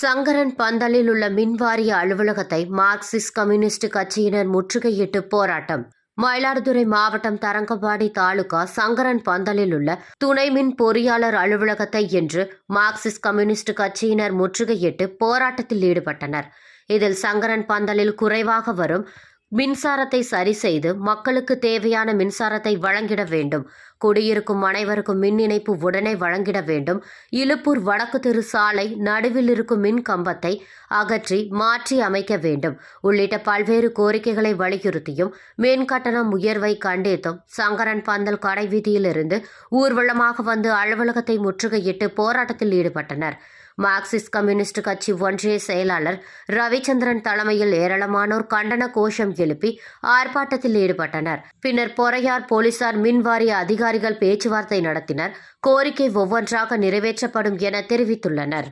சங்கரன் பந்தலில் உள்ள மின்வாரிய அலுவலகத்தை மார்க்சிஸ்ட் கம்யூனிஸ்ட் கட்சியினர் முற்றுகையிட்டு போராட்டம். மயிலாடுதுறை மாவட்டம் தரங்கம்பாடி தாலுகா சங்கரன் பந்தலில் உள்ள துணை மின் பொறியாளர் அலுவலகத்தை இன்று மார்க்சிஸ்ட் கம்யூனிஸ்ட் கட்சியினர் முற்றுகையிட்டு போராட்டத்தில் ஈடுபட்டனர். இதில் சங்கரன் பந்தலில் குறைவாக வரும் மின்சாரத்தை சரி செய்து மக்களுக்கு தேவையான மின்சாரத்தை வழங்கிட வேண்டும். குடியிருக்கும் அனைவருக்கும் மின் இணைப்பு உடனே வழங்கிட வேண்டும். இலுப்பூர் வடக்கு தெரு சாலை நடுவில் இருக்கும் மின் கம்பத்தை அகற்றி மாற்றி அமைக்க வேண்டும். உள்ளிட்ட பல்வேறு கோரிக்கைகளை வலியுறுத்தியும் மின் கட்டணம் உயர்வை கண்டித்தும் சங்கரன் பந்தல் கடைவீதியிலிருந்து ஊர்வலமாக வந்து அலுவலகத்தை முற்றுகையிட்டு போராட்டத்தில் ஈடுபட்டனர். மார்க்சிஸ்ட் கம்யூனிஸ்ட் கட்சி ஒன்றிய செயலாளர் ரவிச்சந்திரன் தலைமையில் ஏராளமானோர் கண்டன கோஷம் எழுப்பி ஆர்ப்பாட்டத்தில் ஈடுபட்டனர். பின்னர் பொறையார் போலீசார் மின்வாரிய அதிகாரிகள் பேச்சுவார்த்தை நடத்தினர். கோரிக்கை ஒவ்வொன்றாக நிறைவேற்றப்படும் என தெரிவித்துள்ளனர்.